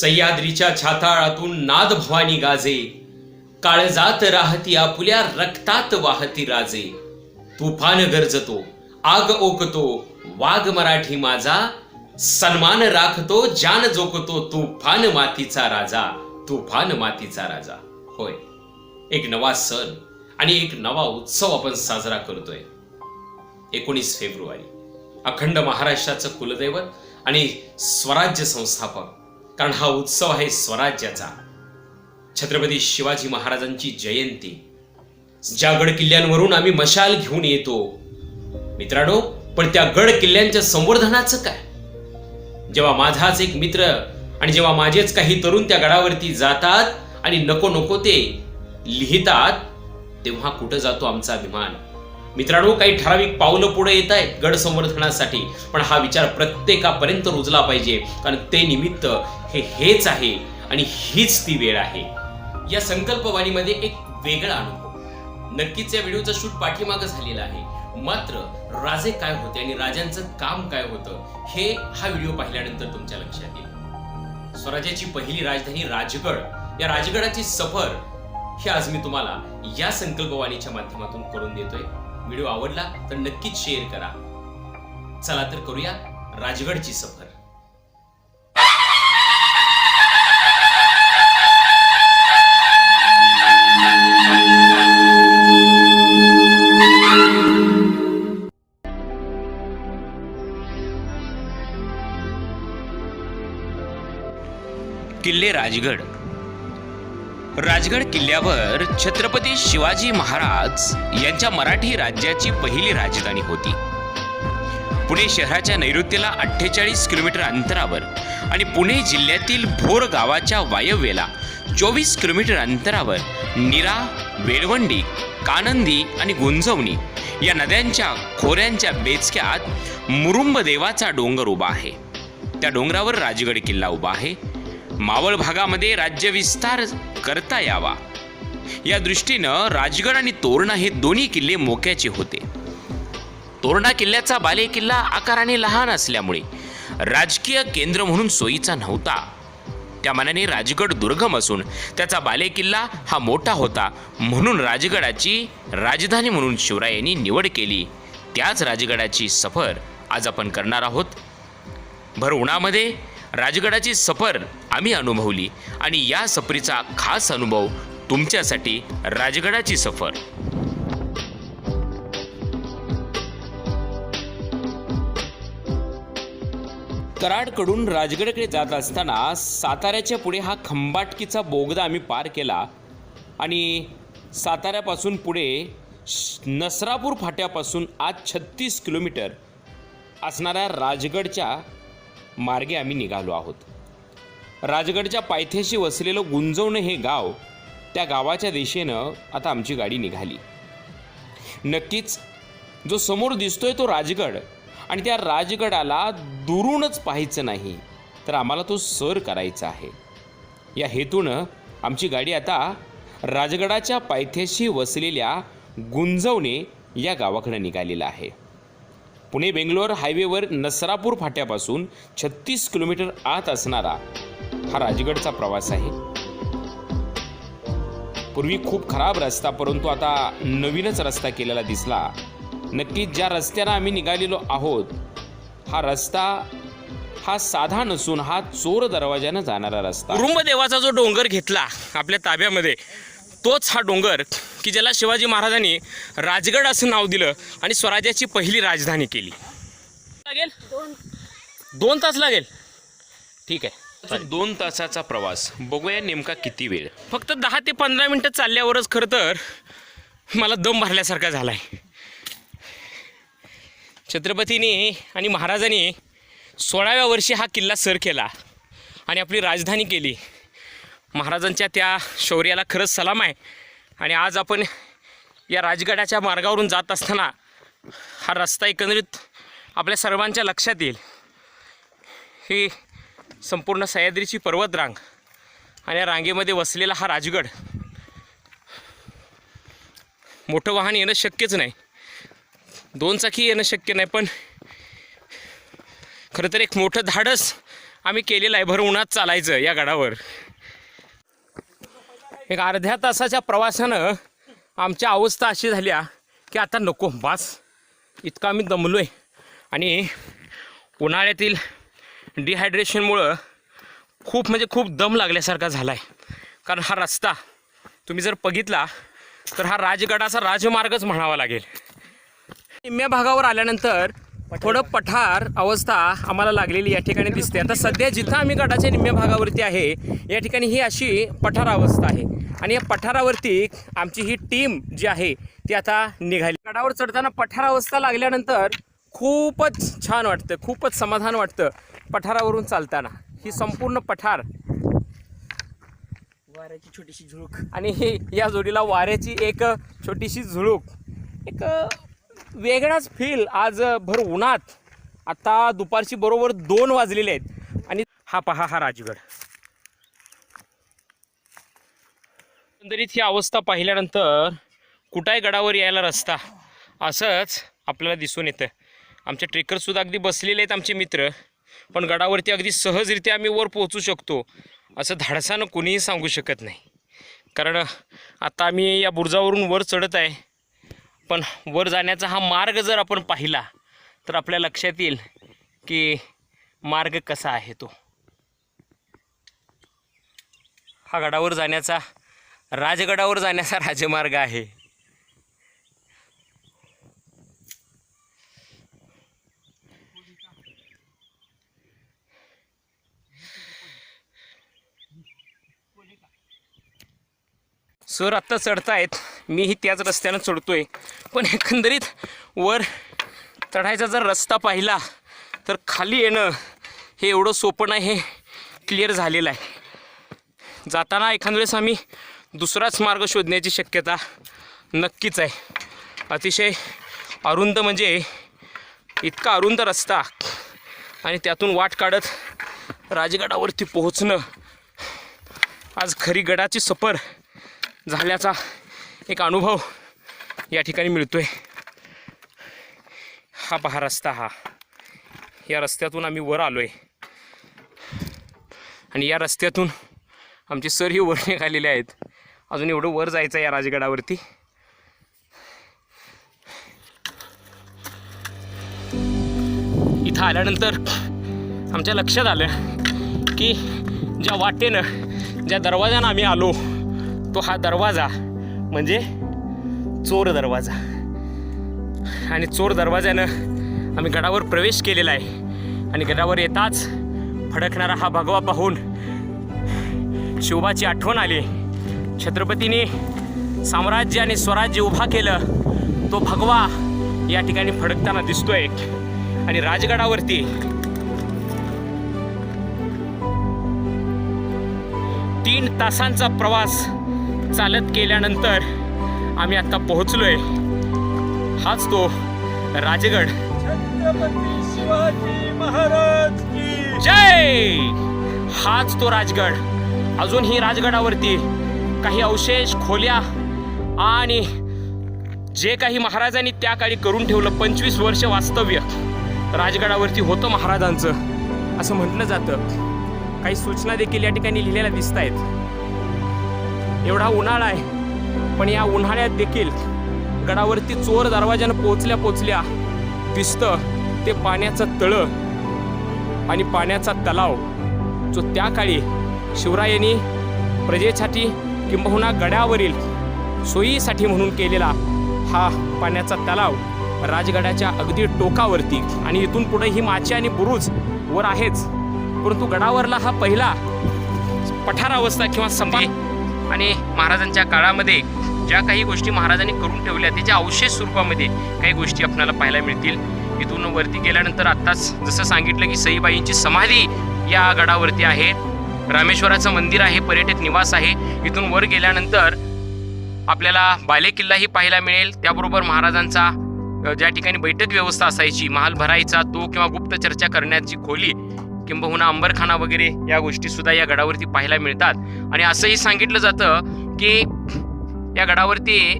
सह्याद्रीच्या छाताळातून नाद भवानी गाजे. काळजात राहती आपुल्या रक्तात वाहती राजे. तुफान गरजतो आग ओकतो वाघ मराठी माझा. सन्मान राखतो जान जोकतो तुफान मातीचा राजा. तुफान मातीचा राजा. होय. एक नवा सण आणि एक नवा उत्सव आपण साजरा करतोय. एकोणीस फेब्रुवारी. अखंड महाराष्ट्राचं कुलदैवत आणि स्वराज्य संस्थापक कारण हा उत्सव आहे स्वराज्याचा. छत्रपती शिवाजी महाराजांची जयंती. ज्या गड किल्ल्यांवरून आम्ही मशाल घेऊन येतो. मित्रांनो पण त्या गड किल्ल्यांच्या संवर्धनाचं काय? जेव्हा माझाच एक मित्र आणि जेव्हा माझेच काही तरुण त्या गडावरती जातात आणि नको नको ते लिहितात तेव्हा कुठं जातो आमचा अभिमान? मित्रांनो काही ठराविक पावलं पुढे येत आहेत गड संवर्धनासाठी पण हा विचार प्रत्येकापर्यंत रुजला पाहिजे. कारण ते निमित्त हे हेच आहे आणि हीच ती वेळ आहे. या संकल्पवाणीमध्ये एक वेगळा अनुभव. नक्कीच या व्हिडिओचं शूट पाठीमागं झालेलं आहे. मात्र राजे काय होते आणि राजांचं काम काय होतं हे हा व्हिडिओ पाहिल्यानंतर तुमच्या लक्षात येईल. स्वराज्याची पहिली राजधानी राजगड. या राजगडाची सफर हे आज मी तुम्हाला या संकल्पवाणीच्या माध्यमातून करून देतोय. व्हिडिओ आवडला तर नक्कीच शेअर करा. चला तर करूया राजगडची सफर. किल्ले राजगड. राजगड किल्ल्यावर छत्रपती शिवाजी महाराज यांच्या मराठी राज्याची पहिली राजधानी होती. पुणे शहराच्या नैऋत्येला अठ्ठेचाळीस किलोमीटर अंतरावर आणि पुणे जिल्ह्यातील भोर गावाच्या वायव्येला चोवीस किलोमीटर अंतरावर निरा वेळवंडी कानंदी आणि गुंजवणी या नद्यांच्या खोऱ्यांच्या बेचक्यात मुरुंब देवाचा डोंगर उभा आहे. त्या डोंगरावर राजगड किल्ला उभा आहे. मावळ भागामध्ये राज्यविस्तार करता यावा. या दृष्टीनं राजगड आणि तोरणा हे दोन्ही किल्ले मोक्याचे होते. तोरणा किल्ल्याचा बाले किल्ला आकाराने लहान असल्यामुळे राजकीय केंद्र म्हणून सोयीचा नव्हता. त्या मानाने राजगड दुर्गम असून त्याचा बालेकिल्ला हा मोठा होता. म्हणून राजगडाची राजधानी म्हणून शिवरायांनी निवड केली. त्याच राजगडाची सफर आज आपण करणार आहोत. भर उन्हामध्ये राजगडाची सफर आम्ही अनुभवली आणि या सफरीचा खास अनुभव तुमच्यासाठी राजगडाची सफर. कराडकडून राजगडकडे जात असताना साताऱ्याच्या पुढे हा खंबाटकीचा बोगदा आम्ही पार केला आणि साताऱ्यापासून पुढे श- नसरापूर फाट्यापासून आज छत्तीस किलोमीटर असणाऱ्या राजगडच्या मार्गे आम्ही निघालो आहोत. राजगडच्या पायथ्याशी वसलेलं गुंजवणं हे गाव त्या गावाच्या दिशेनं आता आमची गाडी निघाली. नक्कीच जो समोर दिसतोय तो राजगड. आणि त्या राजगडाला दुरूनच पाहायचं नाही तर आम्हाला तो सर करायचा आहे. या हेतूनं आमची गाडी आता राजगडाच्या पायथ्याशी वसलेल्या गुंजवणे या गावाकडे निघालेला आहे. पुणे बेंगलोर हायवेवर नसरापूर फाट्यापासून छत्तीस किलोमीटर आत असणारा हा राजगडचा प्रवास आहे. पूर्वी खूप खराब रस्ता परंतु आता नवीनच रस्ता केलेला दिसला. नक्कीच ज्या रस्त्यानं आम्ही निघालेलो आहोत हा रस्ता हा साधा नसून हा चोर दरवाजानं जाणारा रस्ता. देवाचा जो डोंगर घेतला आपल्या ताब्यामध्ये तोच हा डोंगर की ज्याला शिवाजी महाराजांनी राजगड असं नाव दिलं आणि स्वराज्याची पहिली राजधानी केली. लागेल? दोन. तास लागेल. ठीक आहे. दोन तासाचा प्रवास. बघूया नेमका किती वेळ. फक्त दहा ते पंधरा मिनटं चालल्यावरच खरं तर मला दम भरल्यासारखा झाला आहे छत्रपतीने आणि महाराजांनी सोळाव्या वर्षी हा किल्ला सर केला आणि आपली राजधानी केली. महाराजांच्या त्या शौर्याला खरंच सलाम आहे. आणि आज आपण या राजगडाच्या मार्गावरून जात असताना हा रस्ता एकंदरीत आपल्या सर्वांच्या लक्षात येईल. ही संपूर्ण सह्याद्रीची पर्वतरांग आणि या रांगेमध्ये वसलेला हा राजगड मोठं वाहन येणं शक्यच नाही. दोन चाकी येणं शक्य नाही पण खरं तर एक मोठं धाडस आम्ही केलेलं आहे. भर उन्हात चालायचं या गडावर. एक अर्ध्या तासाच्या प्रवासानं आमची अवस्था अशी झाली की आता नको बास. इतका आम्ही दमलो आहे आणि उन्हाळ्यातील डिहायड्रेशनमुळं खूप म्हणजे खूप दम लागल्यासारखा झाला आहे कारण हा रस्ता तुम्ही जर बघितला तर हा राजगडाचा राजमार्गच म्हणावा लागेल. निम्म्या भागावर आल्यानंतर थोडं पठार अवस्था आम्हाला लागलेली या ठिकाणी दिसते. आता सध्या जिथं आम्ही गडाच्या निम्म्या भागावरती आहे या ठिकाणी ही अशी पठार अवस्था आहे. आणि या पठारावरती आमची ही टीम जी आहे ती आता निघाली. गडावर चढताना पठार अवस्था लागल्यानंतर खूपच छान वाटतं खूपच समाधान वाटतं पठारावरून चालताना. ही संपूर्ण पठार. वाऱ्याची छोटीशी झुळूक. आणि ही या जोडीला वाऱ्याची एक छोटीशी झुळूक. एक वेगळाच फील आज भर उन्हात. आता दुपारची बरोबर दोन वाजलेले आहेत. आणि हा पहा हा राजगड. एकंदरीत ही अवस्था पाहिल्यानंतर कुठाही गडावर यायला रस्ता? असंच आपल्याला दिसून येतं. आमचे ट्रेकरसुद्धा अगदी बसलेले आहेत आमचे मित्र. पण गडावरती अगदी सहजरित्या आम्ही वर पोहोचू शकतो असं धाडसानं कोणीही सांगू शकत नाही. कारण आता आम्ही या बुरजावरून वर चढत आहे. पण वर जाण्याचा हा मार्ग जर आपण पाहिला तर आपल्या लक्षात येईल की मार्ग कसा आहे तो. हा गडावर जाण्याचा राजगडावर जाण्याचा राजमार्ग आहे. सर आत्ता चढतायत. मीही त्याच रस्त्यानं चढतो आहे पण एकंदरीत वर चढायचा जर रस्ता पाहिला तर खाली येणं हे एवढं सोपं नाही हे क्लिअर झालेलं आहे. जाताना एखाद्या वेळेस आम्ही दुसराच मार्ग शोधण्याची शक्यता नक्कीच आहे. अतिशय अरुंद म्हणजे इतका अरुंद रस्ता आणि त्यातून वाट काढत राजगडावरती पोहोचणं आज खरी गडाची सफर झाल्याचा एक अनुभव या ठिकाणी मिळतोय. हा पहा रस्ता हा. या रस्त्यातून आम्ही वर आलो आहे आणि या रस्त्यातून आमचे सरही वर निघालेले आहेत. अजून एवढं वर जायचं आहे या राजगडावरती. इथं आल्यानंतर आमच्या लक्षात आलं की ज्या वाटेनं ज्या दरवाजानं आम्ही आलो तो हा दरवाजा म्हणजे चोर दरवाजा. आणि चोर दरवाजानं आम्ही गडावर प्रवेश केलेला आहे. आणि गडावर येताच फडकणारा हा भगवा पाहून शिवबाची आठवण आली. छत्रपतीने साम्राज्य आणि स्वराज्य उभा केलं. तो भगवा या ठिकाणी फडकताना दिसतोय. आणि राजगडावरती तीन तासांचा प्रवास चालत केल्यानंतर आम्ही आता पोहोचलोय. हाच तो राजगड. छत्रपती शिवाजी महाराज की जय! हाच तो राजगड. अजून ही राजगडावरती काही अवशेष खोल्या आणि जे काही महाराजांनी त्या काळी करून ठेवलं पंचवीस वर्ष वास्तव्य राजगडावरती होतं महाराजांचं. असं म्हटलं जातं. काही सूचना देखील या ठिकाणी लिहिलेल्या दिसत आहेत एवढा उन्हाळा आहे. पण या उन्हाळ्यात देखील गडावरती चोर दरवाजानं पोचल्या पोचल्या दिसतं ते पाण्याचं तळं आणि पाण्याचा तलाव. जो त्या काळी शिवरायांनी प्रजेसाठी किंबहुना गडावरील सोयीसाठी म्हणून केलेला हा पाण्याचा तलाव राजगडाच्या अगदी टोकावरती आणि इथून पुढे ही माची आणि बुरुज वर आहेच. परंतु गडावरला हा पहिला पठार अवस्था किंवा संभा आणि महाराजांच्या काळामध्ये ज्या काही गोष्टी महाराजांनी करून ठेवल्या त्याच्या अवशेष स्वरूपामध्ये काही गोष्टी आपल्याला पाहायला मिळतील. इथून वरती गेल्यानंतर आत्ताच जसं सांगितलं की सईबाईंची समाधी या गडावरती आहे. रामेश्वराचं मंदिर आहे पर्यटक निवास आहे. इथून वर गेल्यानंतर आपल्याला बाले किल्लाही पाहायला मिळेल. त्याबरोबर महाराजांचा ज्या ठिकाणी बैठक व्यवस्था असायची महाल भरायचा तो किंवा गुप्त चर्चा करण्याची खोली किंबहुना अंबरखाना वगैरे या गोष्टी सुद्धा या गडावरती पाहायला मिळतात. आणि असंही सांगितलं जातं की या गडावरती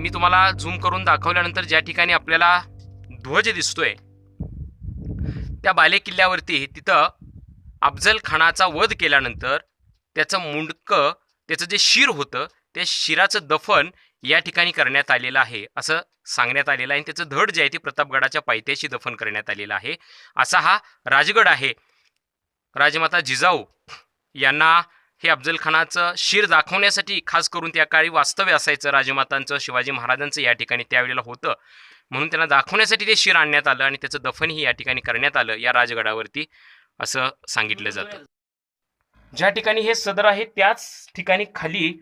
मी तुम्हाला झूम करून दाखवल्यानंतर ज्या ठिकाणी आपल्याला ध्वज दिसतोय त्या बाले किल्ल्यावरती तिथं अफजल खानाचा वध केल्यानंतर त्याचं मुंडकं त्याचं जे शिर होतं त्या शिराचं दफन या ठिकाणी करण्यात आलेलं आहे. असं सांगण्यात आलेलं आहे. आणि त्याचं धड जे आहे ते प्रतापगडाच्या पायथ्याशी दफन करण्यात आलेलं आहे. असा हा राजगड आहे. राजमाता जिजाऊ यांना हे अफजलखानाचं शिर दाखवण्यासाठी खास करून त्या काळी वास्तव्य असायचं. राजमातांचं शिवाजी महाराजांचं या ठिकाणी त्यावेळेला होतं. म्हणून त्यांना दाखवण्यासाठी ते शिर आणण्यात आलं आणि त्याचं दफनही या ठिकाणी करण्यात आलं या राजगडावरती असं सांगितलं जातं. ज्या ठिकाणी हे सदर आहे त्याच ठिकाणी खाली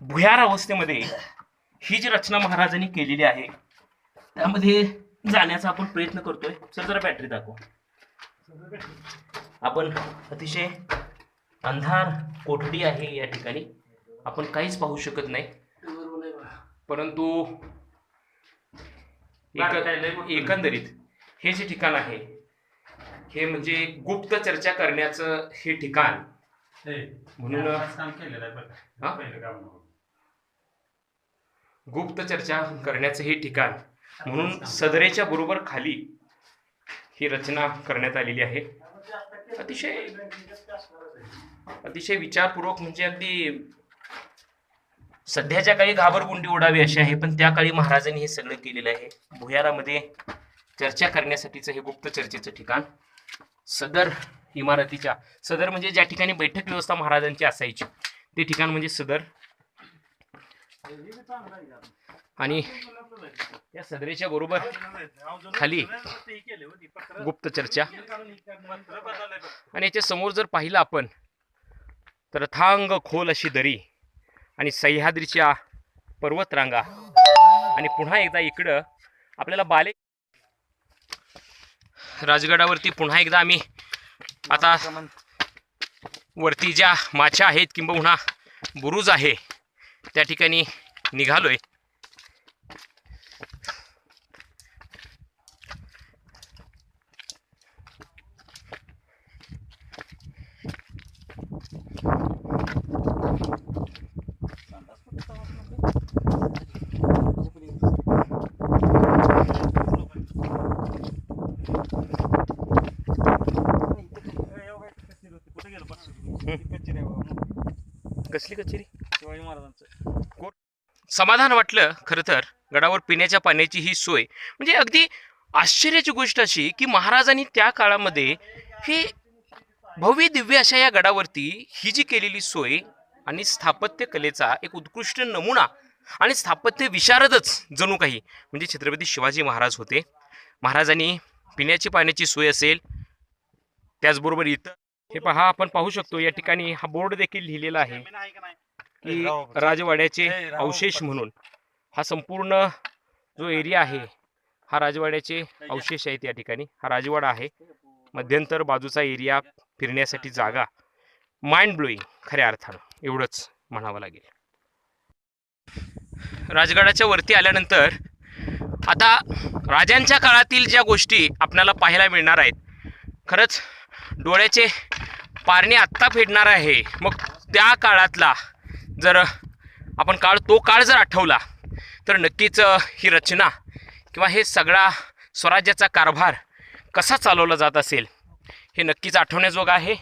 भुयार अवस्थेमध्ये ही जी रचना महाराजांनी केलेली आहे त्यामध्ये जाण्याचा आपण प्रयत्न करतोय. सदर बॅटरी दाखव. आपण अतिशय अंधार कोठडी आहे या ठिकाणी. आपण काहीच पाहू शकत नाही. परंतु एक- एकंदरीत हे जे ठिकाण आहे हे म्हणजे गुप्त चर्चा करण्याचं हे ठिकाण. म्हणून? गुप्त चर्चा करण्याचं हे ठिकाण. म्हणून सदरेच्या बरोबर खाली ही रचना करण्यात आलेली आहे. अतिशय अतिशय विचारपूर्वक म्हणजे अगदी सध्याच्या काळी घाबरगुंडी उडावी अशी आहे पण त्या काळी महाराजांनी हे सगळं केलेलं आहे. भुयारामध्ये चर्चा करण्यासाठीचं हे गुप्त चर्चेचं ठिकाण सदर इमारतीच्या सदर म्हणजे ज्या ठिकाणी बैठक व्यवस्था महाराजांची असायची ते ठिकाण म्हणजे सदर आणि या सदरेच्या बरोबर खाली गुप्त चर्चा. आणि याच्या समोर जर पाहिलं आपण तर थांग खोल अशी दरी आणि सह्याद्रीच्या पर्वतरांगा. आणि पुन्हा एकदा इकडं आपल्याला बाले राजगडावरती पुन्हा एकदा आम्ही आता वरती ज्या माछा आहेत किंबहुना बुरुज आहे त्या ठिकाणी निघालोय. कसली कचेरी? शिवाजी महाराजांचं. समाधान वाटलं खरं तर गडावर पिण्याच्या पाण्याची ही सोय. म्हणजे अगदी आश्चर्याची गोष्ट अशी की महाराजांनी त्या काळामध्ये हे भव्य दिव्य अशा या गडावरती ही जी केलेली सोय आणि स्थापत्य कलेचा एक उत्कृष्ट नमुना आणि स्थापत्य विशारदच जणू काही. म्हणजे छत्रपती शिवाजी महाराज होते. महाराजांनी पिण्याची पाण्याची सोय असेल त्याचबरोबर इतर हे पहा आपण पाहू शकतो या ठिकाणी हा बोर्ड देखील लिहिलेला आहे की राजवाड्याचे अवशेष म्हणून. हा संपूर्ण जो एरिया आहे हा राजवाड्याचे अवशेष आहेत या ठिकाणी. हा राजवाडा आहे. मध्यंतर बाजूचा एरिया फिरण्यासाठी जागा. माइंड ब्लोईंग खऱ्या अर्थानं. एवढंच म्हणावं लागेल. राजगडाच्या वरती आल्यानंतर आता राजांच्या काळातील ज्या गोष्टी आपल्याला पाहायला मिळणार आहेत खरंच डोळ्याचे पारणे आत्ता फेडणार आहे. मग त्या काळातला जर आपण काळ तो काळ जर आठवला तर नक्कीच ही रचना किंवा हे सगळा स्वराज्याचा कारभार कसा चालवला जात असेल हे नक्कीच आठवण्याजोगं आहे.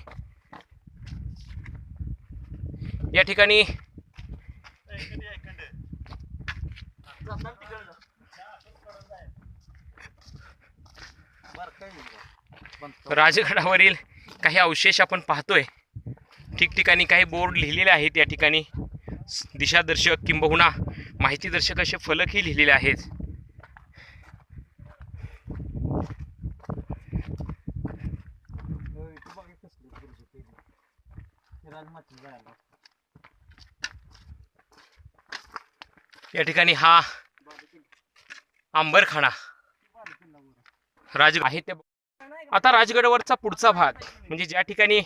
या ठिकाणी राजगडावरील काही अवशेष आपण पाहतोय. ठिकठिकाणी काही बोर्ड लिहिलेले आहेत या ठिकाणी. दिशादर्शक किंबहुना माहितीदर्शक असे फलकही लिहिलेले आहेत. या ठिकाणी हा आंबरखाना. राज आहे त्या आता राजगडावरचा पुढचा भाग. म्हणजे ज्या ठिकाणी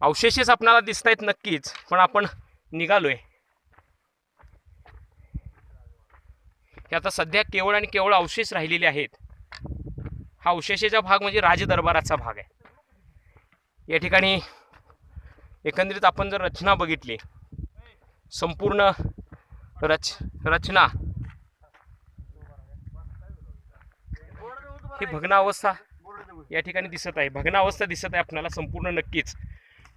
अवशेषच आपणाला दिसत आहेत नक्कीच पण आपण निघालोय. हे आता सध्या केवळ आणि केवळ अवशेष राहिलेले आहेत. हा अवशेषेचा भाग म्हणजे राजदरबाराचा भाग आहे. या ठिकाणी एकंदरीत आपण जर रचना बघितली संपूर्ण रच रचना. ही भग्नावस्था या ठिकाणी दिसत आहे. भग्नावस्था दिसत आहे आपल्याला संपूर्ण नक्कीच.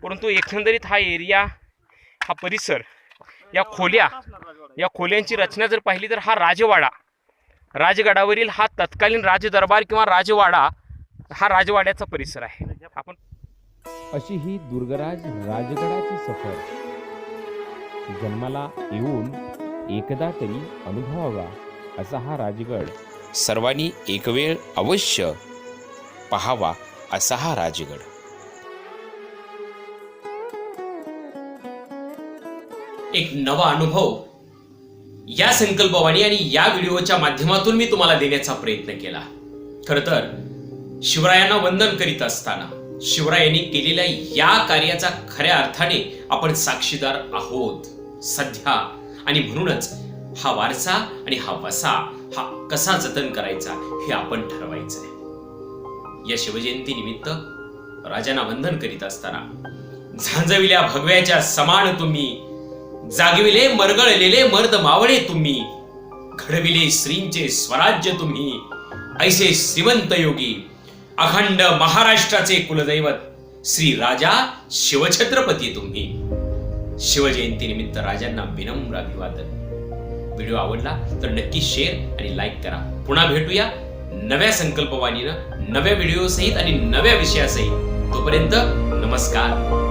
परंतु एकंदरीत हा एरिया हा परिसर या खोल्या या खोल्यांची रचना जर पाहिली तर हा राजवाडा. राजगडावरील हा तत्कालीन राजदरबार किंवा राजवाडा हा राजवाड्याचा परिसर आहे. आपण अशी ही दुर्गराज राजगडाची सफर. जन्माला येऊन एकदा तरी अनुभवावा असा हा राजगड. सर्वांनी एक वेळ अवश्य पहावा असा हा राजगड. एक नवा अनुभव. या संकल्पवाणी आणि या व्हिडिओच्या माध्यमातून मी तुम्हाला देण्याचा प्रयत्न केला. खर तर शिवरायांना वंदन करीत असताना शिवरायांनी केलेल्या या कार्याचा खऱ्या अर्थाने आपण साक्षीदार आहोत सध्या. आणि म्हणूनच हा वारसा आणि हा वसा हा कसा जतन करायचा हे आपण ठरवायचं आहे या शिवजयंती निमित्त राजांना वंदन करीत असताना झांजविल्या भगव्याच्या समान तुम्ही जागविले मरगळलेले मर्द मावळे तुम्ही घडविले श्रींचे स्वराज्य तुम्ही ऐसे श्रीमंत योगी अखंड महाराष्ट्राचे कुलदैवत श्री राजा शिवछत्रपती तुम्ही. शिवजयंती निमित्त राजांना विनम्र अभिवादन. व्हिडिओ आवडला तर नक्की शेअर आणि लाईक करा. पुन्हा भेटूया. नव्या संकल्पवाणीनं नव्या व्हिडिओ सहित आणि नव्या विषयासहित. तोपर्यंत नमस्कार.